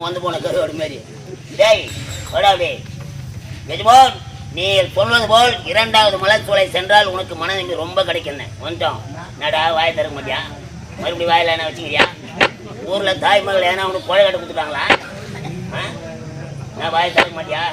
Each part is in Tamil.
வந்து போன கருவாடு மாதிரி டேய் வாடா டேய் எஜமான் நீ சொல்வது போல் இரண்டாவது மலர்ச்சோலை சென்றால் உனக்கு மன ரொம்ப கிடைக்கணும் வந்துட்டோம். நடா வாய் தர மாட்டியா? மறுபடியும் வாயில் என்ன வச்சுக்கிறியா? ஊரில் தாய் மகள் ஏன்னா உனக்கு கொலை கட்டு கொடுத்துட்டாங்களா? ஆ? நான் வாய் தர மாட்டியா?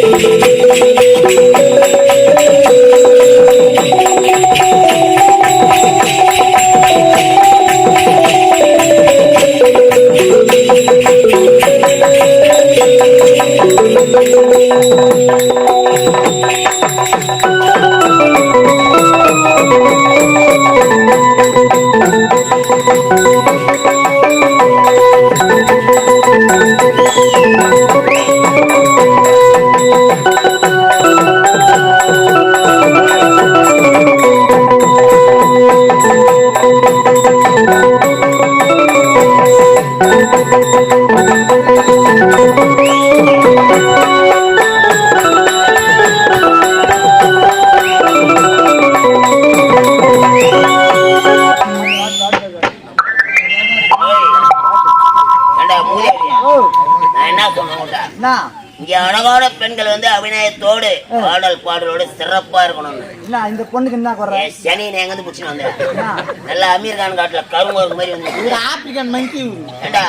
Thank you. நான் என்ன சொன்னேன் இங்க அழகான பெண்கள் வந்து அபிநயத்தோடு பாடல் பாடலோடு சிறப்பா இருக்கணும் இந்த பொண்ணுக்கு என்ன குறை? சனி எங்க பிடிச்சிட்டு வந்த நல்லா அமீர் கான் காட்டுல கரும்பு மாதிரி வந்து ஆப்பிரிக்கன் மங்கி ஏண்டா?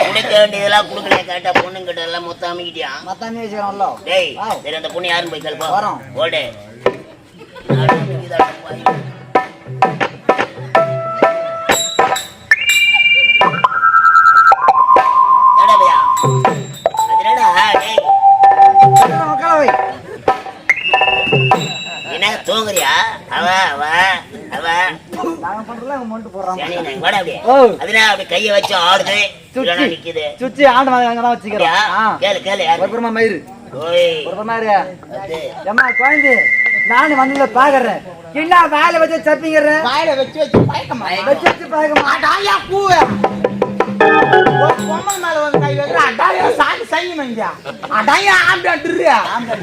கொடுக்க வேண்டியதெல்லாம் கொடுக்கலையே கேட்டா பொண்ணுங்க கிட்ட எல்லாம் மொத்தம் அமைக்கிட்டியா? மத்தானே வச்சுக்கிறோம்ல டேய். சரி அந்த பொண்ணு யாருன்னு போய் கேள்ப்பா வரோம். ஓடு. தூங்குறியா? அவ அவ அவ. நாங்க இவங்க மொண்டு போடுறான். சரி நான் வாடா அப்படியே. அதுல அப்படி கைய வச்சு ஆடுது. சுச்சி. நிக்குது. சுச்சி ஆண்டு மாதிரி அங்கதான் வச்சுக்கிறோம். அப்படியா? ஆ. கேளு கேளு ஒரு யாரு? புறமா மயிறு? ஓய். ஒரு புறமா இரு ஏம்மா குழந்தை நானும் வந்து பாக்குறேன். என்ன வேலை வச்சு சப்பிங்கிறேன் வாயில வச்சு வச்சு பயக்கமா வச்சு வச்சு பாக்க அடாயா பூவே பொம்மை மேல வந்து கை வைக்கிற அடாயா சாமி செய்யணும் இங்க அடாயா ஆம்பியாட்டுறியா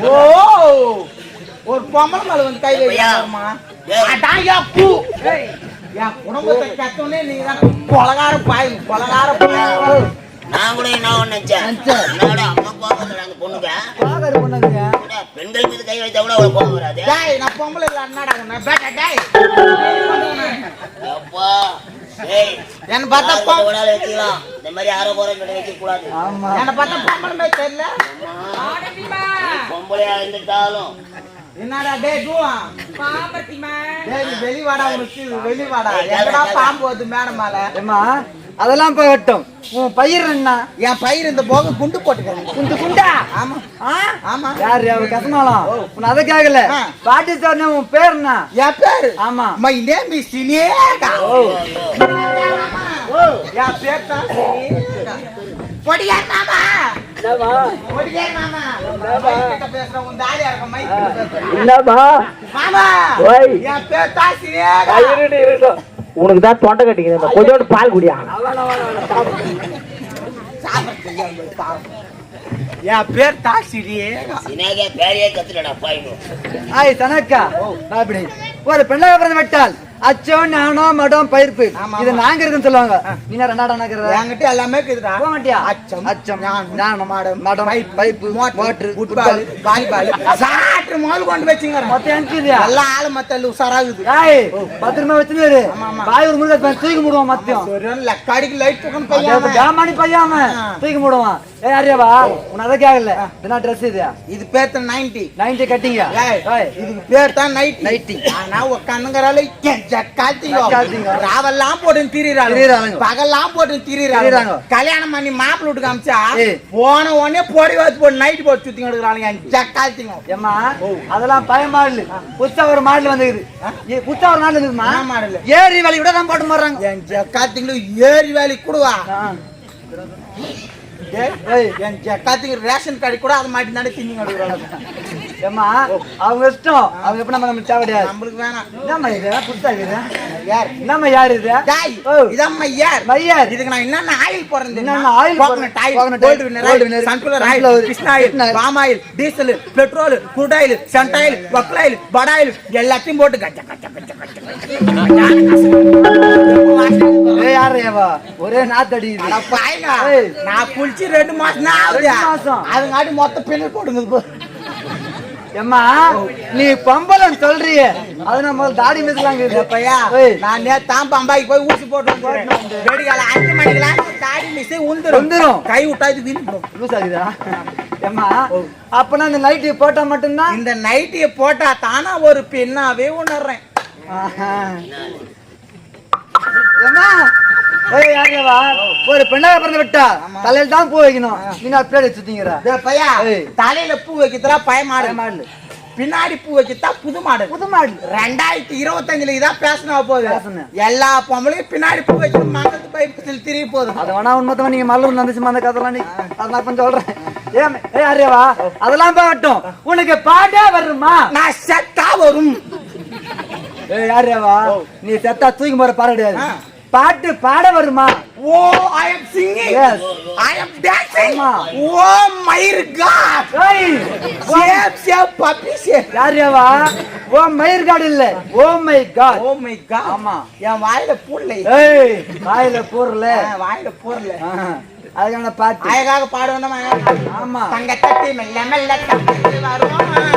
ஓ. ஒரு பொம்மை மேல வந்து கை வைக்கிறமா ஏய். அடாயா பூ. என் குடும்பத்தை கத்தோனே நீங்க தான் கொலகார பாய் கொலகார பாய். நான் கூட என்ன நினைச்சேன். என்னோட அம்மா கோபத்துல அந்த பொண்ணுங்க. பெண்கள் மீது கை வைத்தா கூட அவ்வளவு கோபம் வராது? டேய் நான் பொம்பளை இல்ல என்னடா உன்னை. பேட்டா டேய். அப்பா டேய் என்ன பார்த்தா யாருக்கு பொம்- வேணாலும் வச்சுக்கலாம். இந்த மாதிரி யாரோ போற கிட்ட வைக்க கூடாது என்ன பார்த்தா பொம்பளை தெரியல. பொம்பளையா இருந்துட்டாலும். என்னடா டேய் டூவா டேய் நீ வெளி வாடா உனக்கு வெளி வாடா எங்கடா பாம்பு வருது மேல மேல ஏம்மா அதெல்லாம் போய் வெட்டும் உன் பயிர் என்ன? என் பயிர் இந்த போக குண்டு போட்டுக்கிறேன். குண்டு குண்டா? ஆமா. ஆ? ஆமா. யாரு அவ கசமாலாம் உன்னை அதை கேட்கல. பாட்டி சார் உன் பேர் என்ன? என் பேரு? ஆமா. My name is Sneha. ஓ. என் பேர் தான் சினேகா. பொடியார் மாமா உனக்கு தான் தொண்டை கட்டிக்குது கொஞ்சோண்டு பால் குடியா. என் பேர் சினேகா பேரையே கத்துலடா பாயிடும் ஆய் தனக்கா ஒரு பெண்ணாக பிறந்து விட்டால் அச்சம் நானோ மடம் பயிர்ப்பு. இது. நாங்க இருக்குன்னு சொல்லுவாங்க. நீங்க ரெண்டாடா நகர என்கிட்ட எல்லாமே இருக்குதுடா. அச்சம் அச்சம். ஞானம், ஞானம் மடம், மடம் pipe, pipe motor, football, volleyball, சாட்டு முதல் கொண்டு வச்சுங்க மொத்தம் அனுப்பிச்சிருயா எல்லா ஆளு மத்த உசாராகுது ஏய் பத்திரமா வச்சுரு ஆமா, ஆமா. பாய் ஒரு முருகன் தூக்கி முடுவான் மத்தியம். லக்காடிக்கு லைட் தூக்கணும் அதே பையன் ஜாமானி பையாம ஆ. தூக்கி முடுவான். ஏய் அறியவா உன அதை கேக்கல. என்ன ட்ரெஸ் இது இது பேர் தான் நைன்டி நைன்டி கட்டிங்க? ஏய், இதுக்கு பேர் தான் நைட் நைட்டி. ஜக்காத்திங்கோ. ஜக்காத்திங்க ராவெல்லாம் போட்டு திரிறாங்க திரியுறாளுங்க. பகல்லாம் போட்டு திரியுறாங்க. கல்யாணம் பண்ணி மாப்பிள்ளை வீட்டுக்கு அமிச்சா ஏய். போன உடனே பொடி வச்சு போட்டு நைட் போட்டு சுத்தி எடுக்கிறாங்க ஜக்காத்திங்க ஏம்மா அதெல்லாம் பய மாடல். புதுசா ஒரு மாடல் வந்துக்குது ஏ, புதுசா ஒரு மாடல் என்ன மாடலு? ஏரி வேலை கூட தான் போட்டு போடுறாங்க. என் ஜக்காத்திங்களும் ஏறி வேலைக்கு கூடுவா. என் ஜக்காத்திங்க ரேஷன் கார்டு கூட அதை மாட்டி தானே திங்க எடுக்கிறாங்க ஏம்மா அவங்க இஷ்டம் அவங்க எப்படி நம்ம நம்ம தேவையாது நம்மளுக்கு வேணாம் என்னம்மா இது புதுசா இருக்குது யார் என்னம்மா யார் இது டாய் ஓ. இதம்மா யார் மையார் இதுக்கு நான் என்னென்ன ஆயில் போடுறது என்னென்ன oil gold oil, winner gold oil winner, sunflower oil Krishna oil. Palm oil diesel petrol crude oil சன்ட் oil பக்கல் ஆயில் பட ஆயில் எல்லாத்தையும் போட்டு கச்ச கச்ச கச்ச கச்ச யார் ஏவா ஒரே அட பாய்ங்க. நான் குளிச்சு ரெண்டு மாசம் தான் ஆகுது. அதுங்காட்டி மொத்த பின்னல் போடுங்க போ. ஏம்மா நீ பம்பளம் சொல்றியே அது நம்ம தாடி மிதிக்கலாம் ஏப்பையா, நான் நேத்து தான் பம்பாய்க்கு போய் ஊசி போட்டு. வெடிகால அஞ்சு மணிக்கெல்லாம் தாடி மிஸ்ஸே உந்துரும். உந்துரும். கை விட்டா இது விரிஞ்சிடும். லூஸ் ஆகுதா ஏம்மா அப்பனா இந்த லைட் போட்டா மட்டும்தான் இந்த நைட்டிய போட்டா தானா ஒரு பெண்ணாவே உணர்றேன். ஏம்மா யாரேவா ஒரு பெண்ணாக பிறந்து விட்டா தலையில தான் பூ வைக்கணும். நீங்க அப்படியே சுத்திங்கிற பையா. தலையில பூ வைக்கிறதா பயமாடு. மாடல் பின்னாடி பூ வைக்கிறதா புது மாடல் புது மாடல் ரெண்டாயிரத்தி இருபத்தஞ்சுல இதான் பேசணும் போகுது. எல்லா பொம்பளையும் பின்னாடி பூ வச்சு மங்கத்து பைப்பில் திரிய போகுது. அது வேணா உண்மைதான் நீங்க மல்லூர் நந்துச்சுமா அந்த கதெல்லாம் நீ. நான் கொஞ்சம் சொல்றேன். ஏன் ஏய் ஆரியவா அதெல்லாம் போகட்டும் உனக்கு பாட்டே வருமா? நான் செத்தா வரும். ஏய் ஆரியவா நீ செத்தா தூக்கி போற ஆ. பாட்டு பாட வருமா? ஓ I am singing Yes. I am dancing. Oh my God ஏய் சேப் சேப் பப்பி சேப் யாரியவா ஓ மயிர் காடு இல்ல. Oh my God oh my God ஆமா. என் வாயில பூரல ஏய் வாயில போறல வாயில பூரல அதுக்கான பாட்டு. அழகாக பாடுவேன் ஆமா. தங்க தட்டி மெல்ல மெல்ல தட்டி வரும்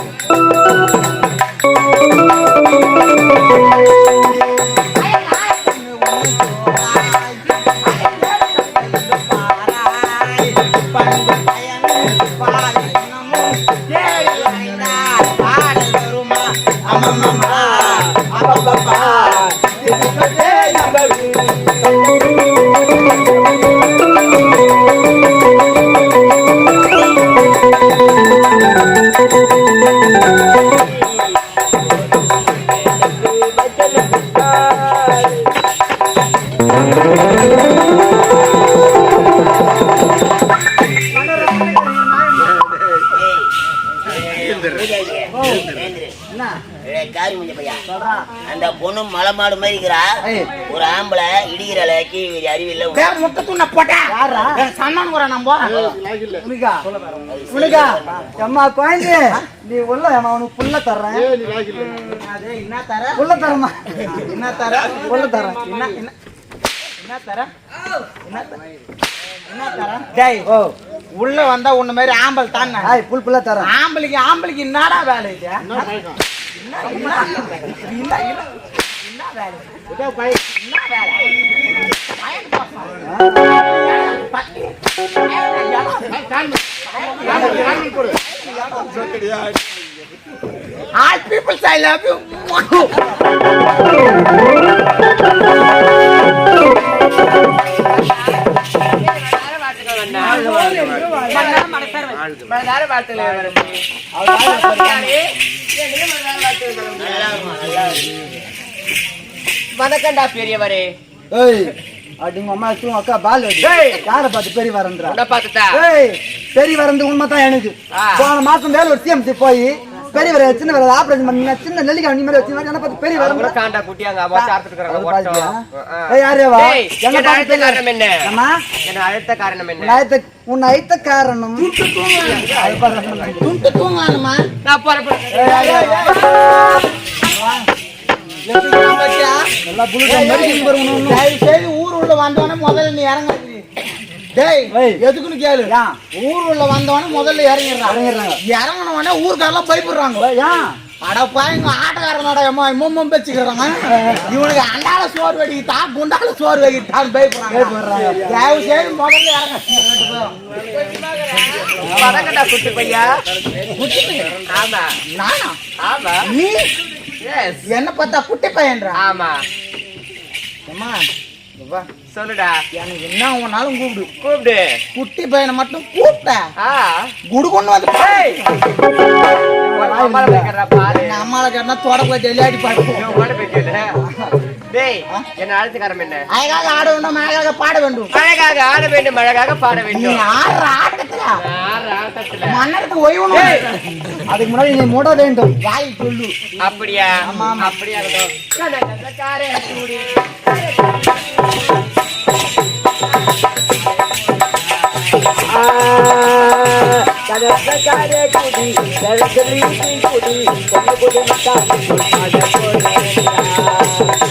அந்த பொண்ணு மலை மாடு மாதிரி இருக்கிறா. ஒரு ஆம்பளை இடிக்கிற அளவுக்கு அறிவில்லை முட்டத்துண்ண போட்டேன் யாரா? சன்னன் கூட உனக்கா உனக்கா அம்மா குழந்தை நீ உள்ள அம்மா உனக்கு புள்ள தர்றேன். அது என்ன தர? புள்ள தரமா? என்ன தர? புள்ள தரேன் என்ன என்ன என்ன தர? என்ன தர? என்ன தர? டேய் ஓ உள்ள வந்தா உன்ன மாதிரி ஆம்பல் தான்? புல் புள்ள தரேன் ஆம்பளைக்கு ஆம்பளைக்கு என்னடா வேலை இது? என்ன என்ன என்ன என்ன என்ன வேலை என்ன வேலை பயன் பாப்பா. All people, I love you. வணக்கம்டா பெரியவரே. ஏய் அடி உங்க அம்மா தூங்க அக்கா பால் யாரை பார்த்து பெரிய வரன்றா? பார்த்துட்டா? ஏய் பெரிய வரந்து உண்மை தான் எனக்கு. போன மாசம் வேலை ஒரு சிஎம்சி போய் பெரிய வர சின்ன வர ஆபரேஷன் பண்ணி சின்ன நெல்லிக்காய் நீ மாதிரி வச்சு என்ன பார்த்து பெரிய வர காண்டா குட்டியாங்க பாத்தியா? ஆ. ஏய், யாரு வா? என்ன அழுத்த காரணம் என்ன? அம்மா, என்ன அழுத்த காரணம் என்ன? உன் அழைத்த உன் அழைத்த காரணம் துண்டு தூங்கலாமா நான் புறப்படுறேன் நல்லா புழுக்க வருவணும் இன்னும். தயவு செய்து ஊர் உள்ள வந்தவனே முதல்ல நீ இறங்காது டேய். எதுக்குன்னு கேளு? ஊர் உள்ள வந்தவனே முதல்ல இறங்கிடுறான் இறங்கிடுறாங்க. இறங்கினவனே ஊருக்காரெல்லாம் பயப்படுறாங்க ஏன்? அட பாருங்க ஆட்டக்காரனோட அம்மா இம்மம் வச்சுக்கிறாங்க இவனுக்கு அண்டால சோறு வெடிக்கிட்டா குண்டால சோறு வெடிக்கிட்டான்னு பயப்படுறாங்க. தயவு செய்து முதல்ல இறங்க. வணக்கம்டா குட்டி பையா ஆமா நானா ஆமா நீ எஸ் என்ன பார்த்தா குட்டி பையன்றா ஆமா அம்மா. சொல்லுடா. எனக்கு என்ன உன்னாலும் கூப்பிடு. கூப்பிடு. குட்டி பையனை மட்டும் கூப்பிட்ட. குடு கொண்டு வந்து. அம்மால கேட்டா தொடக்க டெலியாடி பார்ப்போம். இவன் ஓட போய்க்கல டேய் என்ன அழுத்த காரணம் என்ன? அழகாக ஆட வேண்டும் அழகாக பாட வேண்டும். அழகாக ஆட வேண்டும் அழகாக பாட நீ வேண்டும் ஆடுற ஆட்டத்துல. ஆறு ஆட்டத்துல மன்னருக்கு ஓய்வு அதுக்கு முன்னாடி நீ மூட வேண்டும். வாய் சொல்லு. அப்படியா? அப்படியா இருக்கட்டும் கூடி.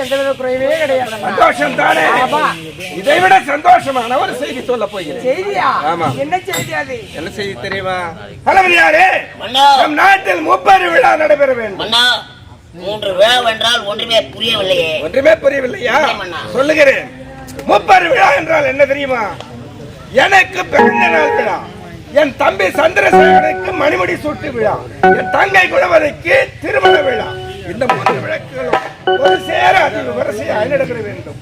எந்தவித குறைவே கிடையாது. சந்தோஷம் தானே இதை விட சந்தோஷமான ஒரு செய்தி சொல்ல போகிறேன் செய்தியா? ஆமா. என்ன செய்தி அது? என்ன செய்தி தெரியுமா? தளபதியாரே நம் நாட்டில் முப்பது விழா நடைபெற வேண்டும். மூன்று விழா என்றால் ஒன்றுமே புரியவில்லையே. ஒன்றுமே புரியவில்லையா. சொல்லுகிறேன். முப்பது விழா என்றால் என்ன தெரியுமா? எனக்கு பிறந்த நாள் விழா என் தம்பி சந்திரசேகரனுக்கு மணிமுடி சூட்டு விழா. என் தங்கை குணவதிக்கு திருமண விழா. இந்த மூன்று விளக்குகளும் ஒரு சேர அதிக வரிசையாக நடைபெற வேண்டும்.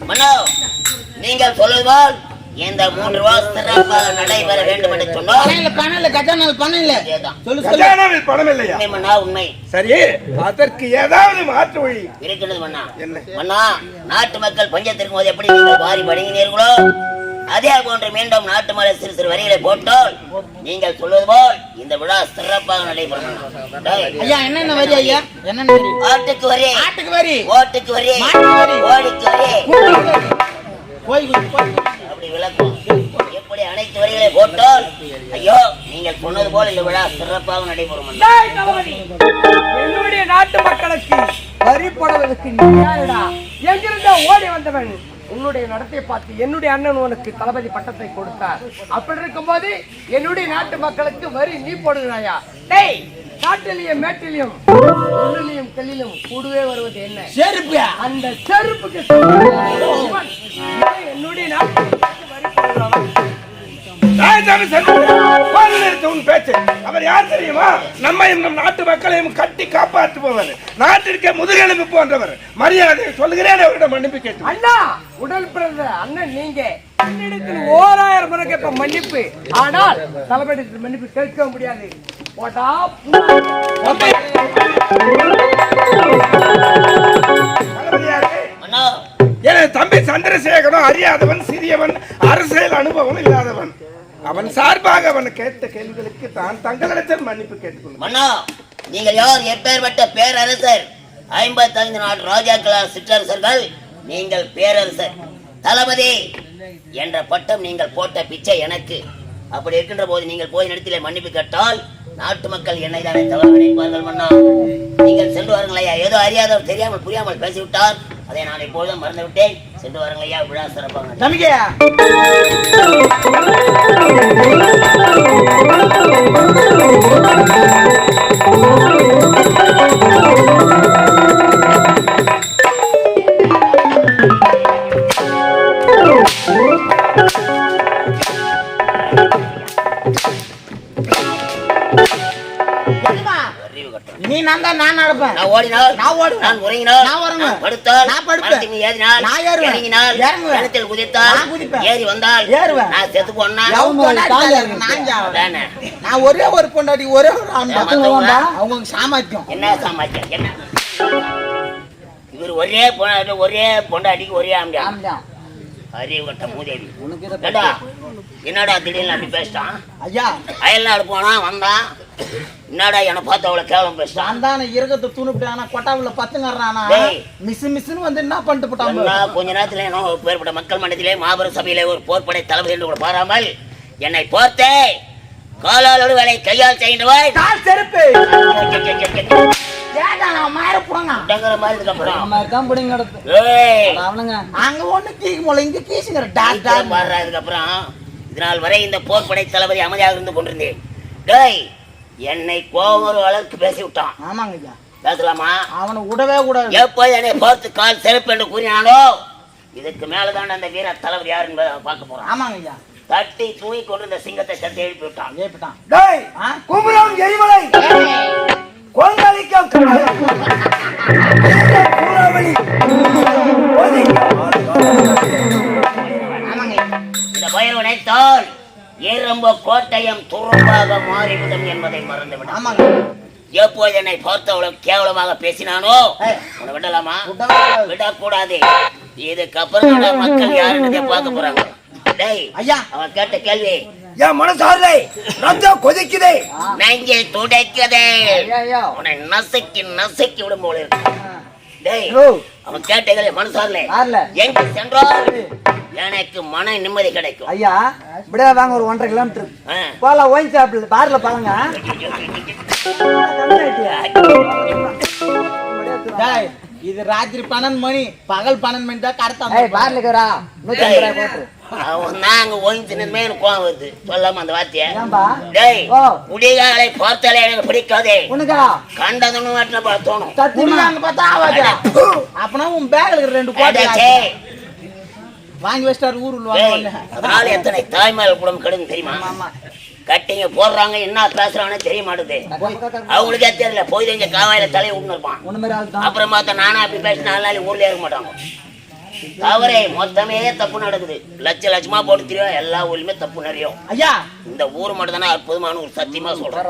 நீங்கள் சொல்லுவால் இந்த மூன்று விழா சிறப்பாக நடைபெற வேண்டும் என்று சொன்னால் பணம் இல்ல கஜானால் பணம் இல்ல. சொல்லு சொல்லு. கஜானாவில் பணம் இல்லையா? உண்மை மன்னா உண்மை. சரி அதற்கு ஏதாவது மாற்று வழி இருக்கிறது மன்னா. என்ன? மன்னா நாட்டு மக்கள் பஞ்சத்திற்கும் போது எப்படி நீங்கள் வாரி வழங்கினீர்களோ அதே போன்று மீண்டும் நாட்டு மலை சிறு சிறு வரிகளை போட்டால் நீங்கள் சொல்வது போல் இந்த விழா சிறப்பாக நடைபெறும் ஐயா என்னென்ன வரி ஐயா? என்னென்ன வரி? ஆட்டுக்கு வரி. ஆட்டுக்கு வரி. ஓட்டுக்கு வரி. மாட்டுக்கு வரி. கோழி கோழி. அப்படி விளக்கும். எப்படி அனைத்து வரிகளை போட்டால்? ஐயோ நீங்கள் சொன்னது போல் இந்த விழா சிறப்பாக நடைபெறும் என்னுடைய நாட்டு மக்களுக்கு வரி போடுவதற்கு எங்கிருந்த ஓடி வந்தவன். உன்னுடைய நடத்தை பார்த்து என்னுடைய அண்ணன் உனக்கு தளபதி பட்டத்தை கொடுத்தார். அப்படி இருக்கும்போது என்னுடைய நாட்டு மக்களுக்கு வரி நீ போடுகிறாயா? டேய் காட்டிலையும் மேட்டிலையும் உள்ளிலையும் கல்லிலும் கூடவே வருவது என்ன? செருப்பு. அந்த செருப்புக்கு என்னுடைய நாட்டு போது நிறுத்து உன் பேச்சு அவர் யார் தெரியுமா நம்மையும் நம் நாட்டு மக்களையும் கட்டி காப்பாற்றுபவர் நாட்டிற்கே முதுகெலும்பு போன்றவர் மரியாதை சொல்லுகிறேன் அவரிடம் மன்னிப்பு கேட்டு அண்ணா உடல் பிறந்த அண்ணன் நீங்க. என்னிடத்தில் ஓராயிரம் முறை கேட்ப மன்னிப்பு. ஆனால் தலைமையிடத்தில் மன்னிப்பு கேட்க முடியாது. போட்டா தம்பி சந்திரசேகரன் அறியாதவன் சிறியவன் அரசியல் அனுபவம் இல்லாதவன். அவன் சார்பாக அவன் கேட்ட கேள்விகளுக்கு தான் தங்களிடத்தில் மன்னிப்பு கேட்டுக்கொள்ளும். மன்னா நீங்கள் யார்? எப்பேற்பட்ட பேரரசர். ஐம்பத்தைந்து நாட்டு ராஜாக்களா சிற்றரசர்கள் நீங்கள் பேரரசர். தளபதி என்ற பட்டம் நீங்கள் போட்ட பிச்சை எனக்கு. அப்படி இருக்கின்ற போது நீங்கள் போய் இடத்திலே மன்னிப்பு கேட்டால் நாட்டு மக்கள் என்னை தானே தவறு நினைப்பார்கள் மன்னா. நீங்கள் சென்று வாருங்கள் ஐயா. ஏதோ அறியாதவர் தெரியாமல் புரியாமல் பேசிவிட்டார். அதை நான் இப்பொழுதும் மறந்துவிட்டேன். சென்று வாருங்கள் ஐயா விழா சிறப்பாக நம்பிக்கையா எதுமா? நான் நடப்பேன் நான் ஓடினால் நான் ஓடுவேன். நான் உறங்கினால் நான் உறங்குவேன். படுத்தால் நான் படுப்பேன். மீது ஏறினால் நான் ஏறுவேன். இறங்கினால் இறங்குவேன். கிணத்தில் குதித்தால் நான் குதிப்பேன். ஏறி வந்தால் ஏறுவேன். நான் செத்து போனா நான் ஒரே ஒரு பொண்டாட்டி ஒரே ஒரு ஆம்பளை. ஏன் மத்தவங்க? அவங்க சாமர்த்தியம் என்ன சாமாச்சியம் என்ன இவர் ஒரே பொண்டாட்டி ஒரே பொண்டாட்டிக்கு ஒரே ஆம்பியா அறிவு கட்ட மூதேவி ஏண்டா, என்னடா திடீர்னு அப்படி பேசிட்டான் ஐயா அயல் நாடு போனா வந்தான் என்னடா என்னை பார்த்து அவ்வளவு கேவலம் பேசிட்டான் நான் தானே இருக்கத்தை தூணுப்பிட்டு ஆனா கொட்டாவுல பத்துங்கறானா. மிஸ் மிஸ்னு வந்து என்ன பண்ணிட்டு என்ன கொஞ்ச நேரத்துல என்ன பேர்பட்ட மக்கள் மன்றத்திலே மாபெரும் சபையிலே ஒரு போர்ப்படை தளபதி என்று கூட பாராமல் என்னை போர்த்தே. காலாலோடு வேலை கையால் செய்கின்றவாய் கால் செருப்பு. இதனால் வரை இந்த போர்ப்படை தளபதி அமைதியாக இருந்து கொண்டிருந்தேன். என்னை கோபம் ஒரு அளவுக்கு பேசி விட்டான் ஆமாங்க ஐயா. பேசலாமா? அவனை விடவே கூடாது. எப்போ என்னை பார்த்து கால் செருப்பு என்று கூறினானோ இதுக்கு மேலதான் அந்த வீர தளபதி யார் என்பதை பார்க்க போறான். ஆமாங்க ஐயா. தட்டி தூங்கி கொண்டு இந்த சிங்கத்தை தட்டி எழுப்பி விட்டான் ஏப்பிட்டான் டேய்? குமரம் எரிமலை. கொந்தளிக்கும் ஏரம்ப கோட்டயம் துரும்பாக மாறிவிடும் என்பதை மறந்துவிடும் ஆமாங்க. எப்போது என்னை பார்த்தவளும் கேவலமாக பேசினானோ. உன்னை விடலாமா. விடக்கூடாது. இதுக்கப்புறம் மக்கள் யாருன்றதை பார்க்க போறாங்க. டேய் ஐயா. அவன் கேட்ட கேள்வி. என் மனசாரலை ரத்தம் கொதிக்குதே. நெஞ்சை துடைக்கதே. உன்னை நசுக்கி நசுக்கி விடும் போல இருக்கு. டேய். அவன் கேட்ட கேள்வி மனசாரல யாருல? எங்க சென்றால் எனக்கு மன நிம்மதி கிடைக்கும். ஐயா இப்படியே வாங்க ஒரு ஒன்றரை கிலோமீட்டர். போலாம் ஒயின் ஷாப்ல பார்ல பாருங்க டேய் இது ராத்திரி பன்னெண்டு மணி பகல் பன்னெண்டு மணி தான் ஏய் கடத்தான் பார்ல இருக்கிறா நூத்தி ஐம்பது ரூபாய் போட்டு. ஓய்ஞ்சினதுமே எனக்கு கோவம் வருது. சொல்லாம அந்த வார்த்தைய. ஏன்பா? டேய் ஓ. குடிகாலை பார்த்தாலே எனக்கு பிடிக்காதே. உனக்கா? கண்டதுன்னு தோணும் பார்த்தா ஆவாது அப்பனா உன் பேக்ல ரெண்டு கோட்டை அடச்சே. வாங்கி வச்சிட்டாரு வாங்க. அதனால எத்தனை தாய்மார்கள் குடும்பம் கெடுங்க தெரியுமா? கட்டிங்க போடுறாங்க என்ன பேசுறாங்கன்னு தெரிய மாட்டுது அவங்களுக்கே தெரியல போய் இங்க காவாயில தலையை விட்டு இருப்பான். அப்புறம் நானா அப்படி பேசி நாலு நாள் ஊர்ல இருக்க மாட்டாங்க. தவறே மொத்தமே தப்பு நடக்குது. லட்ச லட்சமா போட்டு தெரியும் எல்லா ஊர்லயுமே தப்பு நிறைய ஐயா! இந்த ஊர் மட்டும் தானே அற்புதமான ஒரு சத்தியமா சொல்றேன்.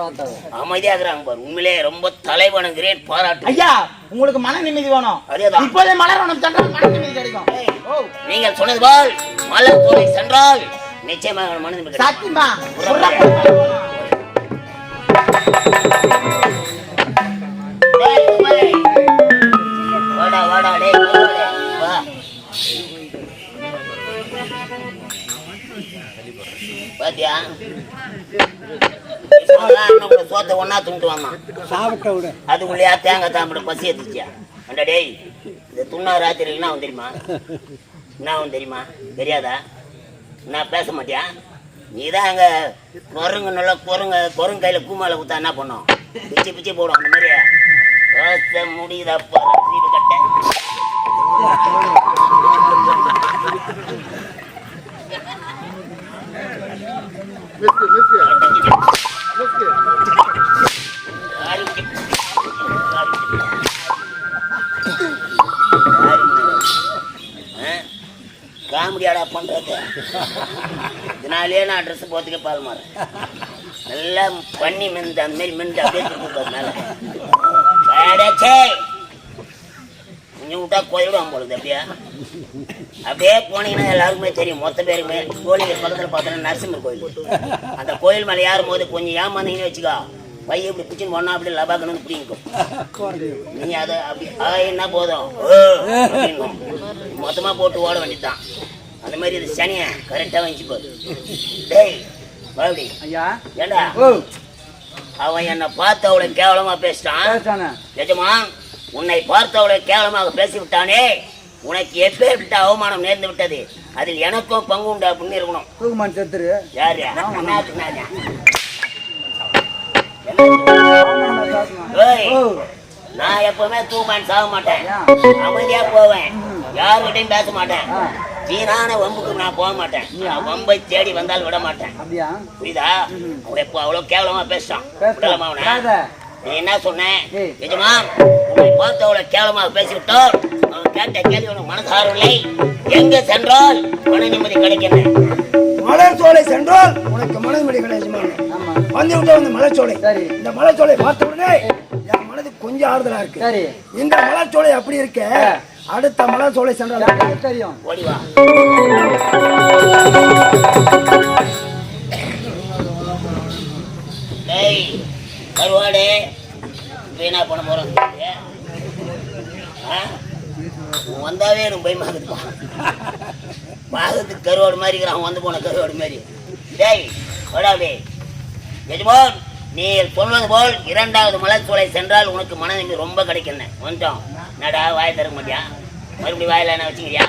அமைதியா இருக்கிறாங்க பாரு. உண்மையிலே ரொம்ப தலைவணங்குறேன் பாராட்டு ஐயா உங்களுக்கு மன நிம்மதி வேணும். அதேதான். இப்போதே மலர் வேணும் தந்தா மன நிம்மதி கிடைக்கும். நீங்கள் சொன்னது போல் மலர் சோலை சென்றால் நிச்சயமாக மனிதன் கிடைக்கும். சத்தியமா. வாடா வாடா டேய் பாத்தியா இப்போதான் இன்னும் கூட சோத்தை ஒண்ணா அதுக்குள்ளேயா தேங்காய் தாம்பிட பசி எடுத்துச்சியா அண்டா டேய் இந்த துண்ணா ராத்திரி என்ன ஆகும் தெரியுமா என்ன ஆகும் தெரியுமா தெரியாதா நான் பேச மாட்டியா நீ தான் அங்கே குரங்கு நல்லா குரங்க குரங்கு கையில் கூமால குத்தா என்ன பண்ணும் பிச்சு பிச்சு போடும் அந்த மாதிரி பேச முடியுதப்பா தீவு கட்ட காமெடியாடா பண்ணுறது இதனாலே நான் ட்ரெஸ் போத்துக்கே பால் மாறேன் நல்லா பண்ணி மிந்து அந்த மாதிரி மிந்து அப்படியே திருப்பி மேலே. கொஞ்சம் விட்டா கோயிடுவான் போடுது அப்படியே அப்படியே போனீங்கன்னா எல்லாருக்குமே தெரியும். மொத்த பேருக்குமே கோயிலுக்கு பக்கத்தில் பார்த்தோன்னா நரசிம்மர் கோயில். அந்த கோயில் மேலே ஏறும் போது கொஞ்சம் ஏமாந்தீங்கன்னு வச்சுக்கோ. பைய இப்படி பிடிச்சின்னு போனா அப்படி லபாக்கணும்னு பிடிக்கும் நீ அதை அப்படி என்ன போதும்? ஓ அப்படின்னும். மொத்தமா போட்டு ஓட வேண்டியதுதான். அந்த மாதிரி இது சனியை கரெக்டா வந்துச்சு போகுது டேய் மறுபடி ஐயா. ஏண்டா? அவன் என்னை பார்த்து அவளை கேவலமா பேசிட்டான்? எஜமான் உன்னை பார்த்து அவளை கேவலமாக பேசிவிட்டானே? உனக்கு எப்பேற்பட்ட அவமானம் நேர்ந்து விட்டது? அதில் எனக்கும் பங்கு உண்டு அப்படின்னு இருக்கணும். தூக்குமான் செத்துரு. யார் நான் எப்பவுமே தூமான் சாக மாட்டேன்? அமைதியா போவேன். யாருக்கிட்டையும் பேச மாட்டேன். வீணான வம்புக்கு நான் போக மாட்டேன். வம்பை தேடி வந்தால் விட மாட்டேன். புரியுதா? அவன் இப்போ அவ்வளவு கேவலமா பேசுறேன். நீ என்ன சொன்ன. எஜமா உன்னை பார்த்து அவளை கேவலமாக பேசிவிட்டோம். அவன் கேட்ட கேள்வி உனக்கு மனசாரவில்லை எங்க சென்றால் மன நிம்மதி கிடைக்கிறது மலர் சோலை சென்றால் உனக்கு மனதுமடி கிடையாது ஆமா. வந்து விட்ட அந்த மலர்ச்சோலை சரி. இந்த மலர்ச்சோலை பார்த்த உடனே என் மனது கொஞ்சம் ஆறுதலா இருக்கு. சரி. இந்த மலர்ச்சோலை அப்படி இருக்க அடுத்த மலர்ச்சோலை சென்றால் எனக்கு தெரியும். ஓடி வா. டேய் கருவாடு. வீணா பண்ண போறோம்? வந்தாவே எனக்கு பயமா இருக்குப்பா பாகத்துக்கு கருவாடு மாதிரி இருக்கிறான். வந்து போன கருவாடு மாதிரி. டேய் வடாவே எஜமான் நீ சொல்வது போல் இரண்டாவது மலர் சோலை சென்றால் உனக்கு மனம் இங்கே ரொம்ப கிடைக்கும் கொஞ்சம் நடா வாய் திறக்க மாட்டியா? மறுபடியும் வாயில் என்ன வச்சுக்கிறியா?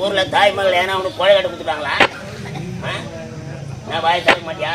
ஊரில் தாய் மகள் ஏன்னா உனக்கு கொலை கட்டு கொடுத்துட்டாங்களா? ஆ? நான் வாய் திறக்க மாட்டியா?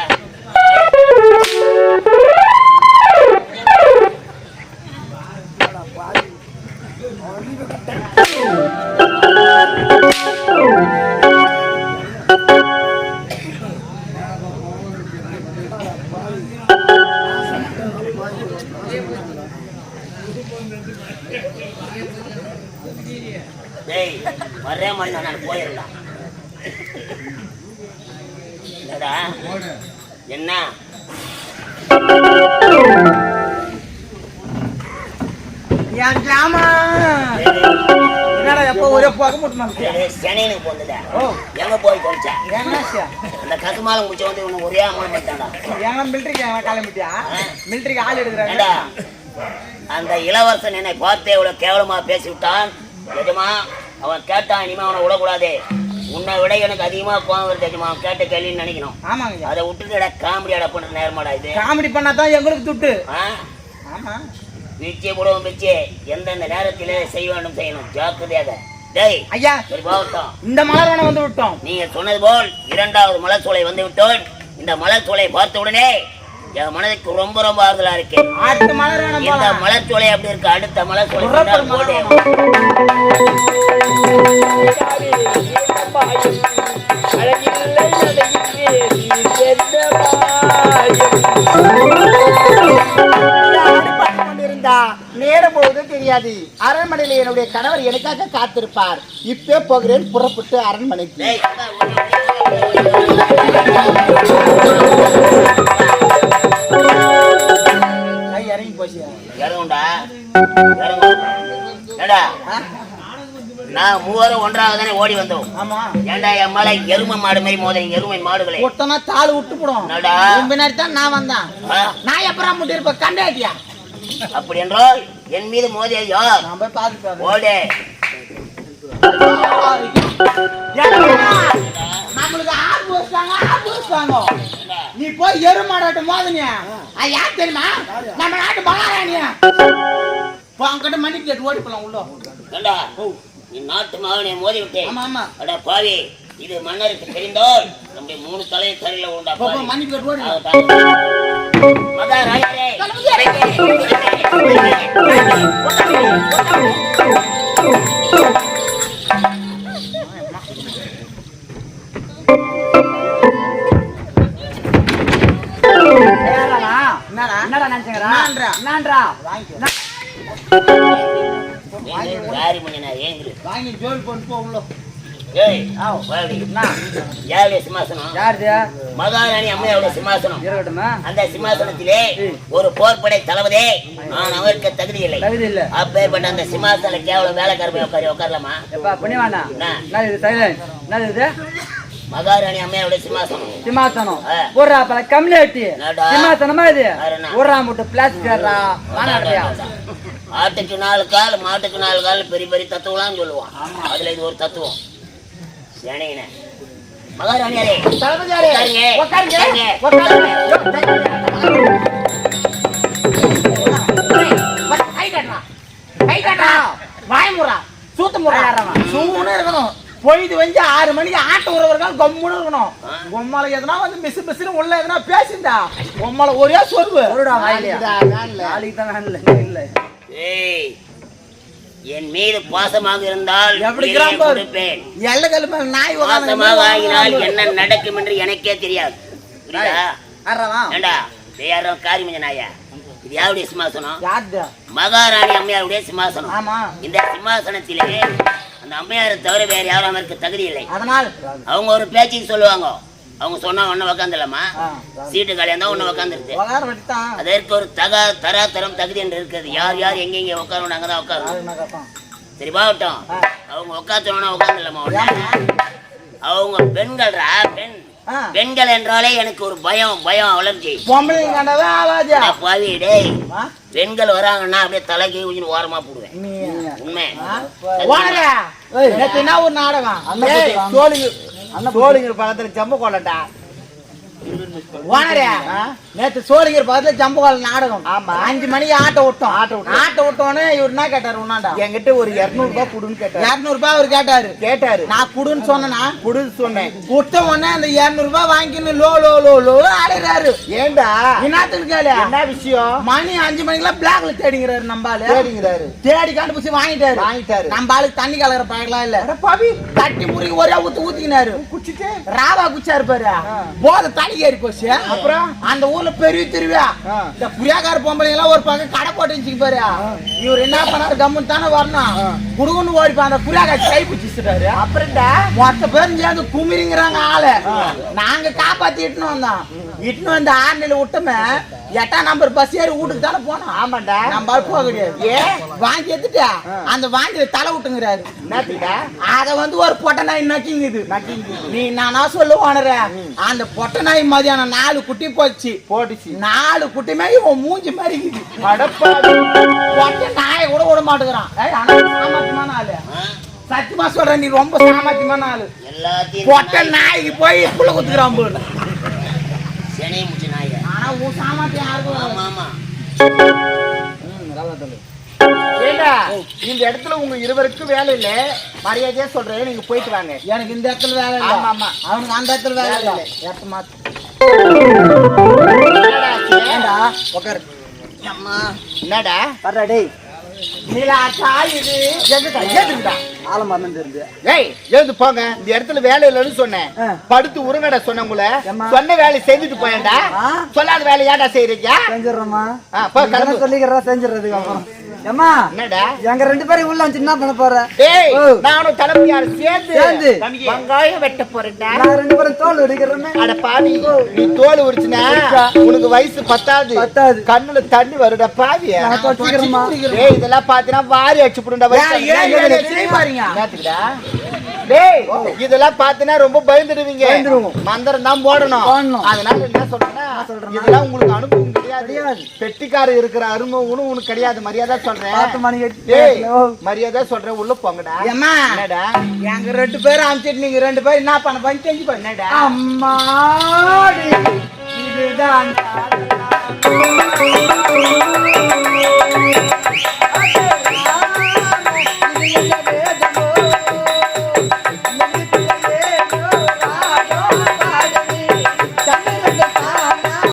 கசுமாலம் முடிச்ச வந்து உனக்கு ஒரே பண்ணிட்டாடா எங்க மிலிட்டரிக்கு எங்க கிளம்பிட்டியா மிலிட்டரிக்கு ஆள் எடுக்கிறாங்க ஏண்டா? அந்த இளவரசன் என்னை பார்த்தே இவ்வளவு கேவலமா பேசி விட்டான் எஜமா அவன் கேட்டான் இனிமே அவனை விடக்கூடாது. உன்னை விட எனக்கு அதிகமா கோவம் வருது எஜமா. அவன் கேட்ட கேள்வின்னு நினைக்கணும். ஆமாங்க அதை விட்டுட்டு காமெடியாடா பண்ற நேரமாடா இது. காமெடி பண்ணா தான் எங்களுக்கு துட்டு? ஆமா. பிச்சை போடுவோம் பிச்சை எந்தெந்த நேரத்திலே செய்ய வேண்டும் செய்யணும். ஜாக்கிரதையாக. டேய் ஐயா சரி போகட்டும் இந்த மலர்வனை வந்து விட்டோம். நீங்க சொன்னது போல் இரண்டாவது மலர் சோலை வந்து விட்டோன் இந்த மலர் சோலை பார்த்த உடனே என் மனதுக்கு ரொம்ப ரொம்ப ஆறுதலா இருக்கு. அடுத்த மலர்வனை இந்த மலர் சோலை அப்படி இருக்கு? அடுத்த மலர் சோலை போடு. கொண்டிருந்தா தெரியாது. அரண்மனையில் என்னுடைய கணவர் எனக்காக காத்திருப்பார். இப்பே போகிறேன் புறப்பட்டு அரண்மனைக்கு. இறங்கி போச்சு. இறங்கும்டா. இறங்கும். ஏடா நான் மூவரும் ஒன்றாக தானே ஓடி வந்தோம். ஆமா. ஏண்டா என் மேல எருமை மாடு மாதிரி மோத எருமை மாடுகளே? ஒட்டனா தாள் விட்டு போடும். பின்னாடி தான் நான் வந்தேன். நான் எப்பறம் முட்டி இருப்ப கண்டாட்டியா அப்படி என்றால் என் மீது மோதிய? நான் போய் பார்த்துட்டு ஓடே. நம்மளுக்கு ஆறு போஸ்டாங்க ஆறு போஸ்டாங்க நீ போய் எருமாடாட்ட மோதனியா. அது யார் தெரியுமா? நம்ம நாட்டு மகாராணியா. உங்ககிட்ட மன்னிப்பு கேட்டு ஓடி போலாம் உள்ள. ஏண்டா? நீ நாட்டு மகனை மோதி விட்டேன் ஆமா ஆமா. அடா பாவி இது மன்னருக்கு தெரிந்தால் நம்முடைய மூணு தலையை தரையில உண்டா மன்னிப்பு கேட்டு ஓடி வாங்கி. ஜோல் போட்டு போ உள்ள. ஏய் பாவி யாருடைய சிம்மாசனம்? யாருது மகாராணி அம்மையோட சிம்மாசனம். இருக்கட்டுமா? அந்த சிம்மாசனத்திலே ஒரு போர்ப்படை தளபதி நான் அவருக்கு தகுதி இல்லை. தகுதி இல்ல. அப்பேற்பட்ட அந்த சிம்மாசனம் கேவலம் வேலைக்கார போய் உட்காரி உட்காரலாமா? எப்பா புண்ணியவானா என்ன? என்ன இது இது மகாராணி அம்மையோட சிம்மாசனம். சிம்மாசனம். ஒரு பல கம்யூனிட்டி? சிம்மாசனமா இது? ஒரு முட்டு பிளாஸ்டிக் மாநாட்டியா ஆட்டுக்கு நாலு கால் மாட்டுக்கு நாலு கால் பெரிய பெரிய தத்துவம்லாம் சொல்லுவான். அதுல இது ஒரு தத்துவம். சேனையின மகாராணியாரே தளபதியாரே உட்காருங்க. உட்காருங்க. உட்காருங்க. கை கட்டுறா கை கட்டுறா வாய் முறா சூத்த சூன்னு இருக்கணும். பொழுது வந்து ஆறு மணிக்கு ஆட்ட உறவர்கள் கம்முன்னு இருக்கணும். உம்மால எதனா வந்து மிஸ் மிஸ்னு உள்ள எதனா பேசுண்டா உம்மால ஒரே சொருவு. நாளைக்கு தான் வேன்ல இல்ல ஏய் என் மீது பாசமாக இருந்தால்? கொடுப்பேன். நாய் பாசமாக ஆகினால் என்ன நடக்கும் என்று எனக்கே தெரியாது. யாரும் காரிமஞ்ச நாயா? இது யாருடைய சிம்மாசனம்? மகாராணி அம்மையாருடைய சிம்மாசனம். ஆமா. இந்த சிம்மாசனத்திலே அந்த அம்மையாரை தவிர வேற யாரும் அவருக்கு தகுதி இல்லை. அவங்க ஒரு பேச்சுக்கு சொல்லுவாங்க அவங்க சொன்னா ஒண்ணு உக்காந்துலமா சீட்டு காலியா இருந்தா ஒண்ணு வட்டித்தான் அதற்கு ஒரு தகா தராதரம் தகுதி என்று இருக்குது யார் யார் எங்க எங்க உட்காரணும் அங்கதான் உட்காரணும் சரி பாவட்டும் அவங்க உட்காத்தணும்னா உட்காந்துலமா அவங்க பெண்கள்ரா பெண். பெண்கள் என்றாலே எனக்கு ஒரு பயம் பயம் அலர்ஜி. பொம்பளைங்க கண்டவே ஆவாஜா அட பாவி டேய். ஆ? பெண்கள் வராங்கன்னா அப்படியே தலைக்கு ஊஞ்சின்னு ஓரமா போடுவேன். உண்மை. ஒரு நாடகம்? ஏய், சோழிங்க பக்கத்துல ஜம்பு கோலண்டா ஓனரே நேத்து சோழிங்கர் பக்கத்துல ஜம்பு கோல நாடகம். ஆமா. அஞ்சு மணிக்கு ஆட்டோ விட்டோம் ஆட்டோ ஆட்டோ விட்டோன்னே இவர் என்ன கேட்டாரு உன்னாண்டா? என்கிட்ட ஒரு இருநூறு ரூபாய் குடுன்னு கேட்டாரு. இருநூறு ரூபாய் அவர் கேட்டாரு. கேட்டாரு. நான் குடுன்னு சொன்னேனா? குடுன்னு சொன்னேன். விட்ட உடனே அந்த இருநூறு ரூபாய் வாங்கின்னு லோ லோ லோ லோ ஆடுறாரு ஏண்டா? என்னத்துக்கு கேளு? என்ன விஷயம்? மணி அஞ்சு மணிக்கெல்லாம் பிளாக்ல தேடிங்கிறாரு நம்பால தேடிங்கிறாரு தேடி கண்டுபிடிச்சு வாங்கிட்டாரு. வாங்கிட்டாரு. நம்ம ஆளுக்கு தண்ணி கலக்கிற பழக்கலாம் இல்ல. பாவி. தட்டி முறிக்கு ஒரே ஊத்து ஊத்திக்கினாரு. குச்சிட்டு ராவா குச்சா இருப்பாரு. போத தண்ணி ஏறி போச்சு. அப்புறம்? அந்த ஊர்ல பெரிய திருவிழா. இந்த புரியாக்கார பொம்பளைங்க எல்லாம் ஒரு பக்கம் கடை போட்டு பாரு. இவர் என்ன பண்ணாரு? கம்முன்னு தானே வரணும். குடுகுன்னு ஓடிப்பா அந்த புரியாக்கார கை பிடிச்சிட்டாரு அப்புறம் மொத்த பேரும் சேர்ந்து குமிரிங்கிறாங்க ஆளு. நாங்க காப்பாத்தி இட்டுன்னு வந்தோம். இட்டுன்னு வந்து ஆறுநிலை விட்டோமே எட்டாம் நம்பர் பஸ் ஏறி வீட்டுக்கு தானே போனோம். ஆமாண்டா. நம்ம போக கிடையாது ஏன் வாங்கி எடுத்துட்டா? அந்த வாங்கி தலை விட்டுங்கிறாரு அத வந்து ஒரு பொட்டை நாய் நக்கிங்குது. நீ நானா சொல்லுவானற. அந்த பொட்டை நாய் மதியானம் நாலு குட்டி போச்சு. போட்டுச்சு. நாலு குட்டிமே இவன் மூஞ்சி மாதிரிக்குது பொட்டை நாயை கூட விட மாட்டேங்கிறான். சாமர்த்தியமான ஆளு. சத்தியமா சொல்றேன் நீ ரொம்ப சாமர்த்தியமான ஆளு. எல்லாத்தையும் பொட்டை நாய்க்கு போய் புள்ள குத்துக்கிறான் போல. முச்சு நாயா ஆனா உன் சாமர்த்தியம் யாருக்கும் ஆமா ஆமா. ஏண்டா? இந்த இடத்துல உங்க இருவருக்கும் வேலை இல்ல. மரியாதையா சொல்றேன் நீங்க போயிட்டு வாங்க. எனக்கு இந்த இடத்துல வேலை இல்ல. ஆமா ஆமா. அவனுக்கு அந்த இடத்துல வேலை இல்ல. இடத்த மாத்து உட்காரு அம்மா என்னடா? வர்றா டேய். நீலா தாய் இது எதுடா எதுடா ஆலமரம் தெரிஞ்சு ஏய் எழுந்து போங்க. இந்த இடத்துல வேலை இல்லைன்னு சொன்னேன். படுத்து உருங்கடா சொன்ன உங்களை. ஏம்மா? சொன்ன வேலையை செஞ்சுட்டு போயேன்டா? சொல்லாத வேலை ஏன்டா செய்யறீங்க செஞ்சிடறோமா. சொல்லிக்கிறா செஞ்சிடறதுக்கு அப்புறம். ஏம்மா என்னடா? எங்க ரெண்டு பேரும் உள்ள வந்து என்ன பண்ண போற. டேய். நானும் தலைமையார் சேர்ந்து சேர்ந்து. வெங்காயம் வெட்ட போறேன்டா. நான் ரெண்டு பேரும் தோல் உரிக்கிறோமே. அட பாவி நீ தோல் உரிச்சுனா உனக்கு வயசு பத்தாது. பத்தாது. கண்ணுல தண்ணி வருடா பாவி நான் தொச்சுக்கிறேம்மா. டேய் இதெல்லாம் பாத்தீங்கன்னா வாரி அடிச்சு புடுண்டா என்னத்துக்குடா? டேய் இதெல்லாம் பாத்தீங்கன்னா ரொம்ப பயந்துடுவீங்க. மந்திரம் தான் போடணும். அதனால என்ன சொல்றேன்னா? இதெல்லாம் உங்களுக்கு அனுபவம் கிடையாது பெட்டிக்காரர் இருக்கிற அருமை உனக்கு உனக்கு கிடையாது. மரியாதை சொல்றேன். பத்து மணி மரியாதை சொல்றேன். உள்ள போங்கடா. ஏமா என்னடா? எங்க ரெண்டு பேரும் அனுப்பிச்சிட்டு நீங்க ரெண்டு பேரும் என்ன பண்ண பண்ணி செஞ்சு பண்ணடா அம்மா இதுதான்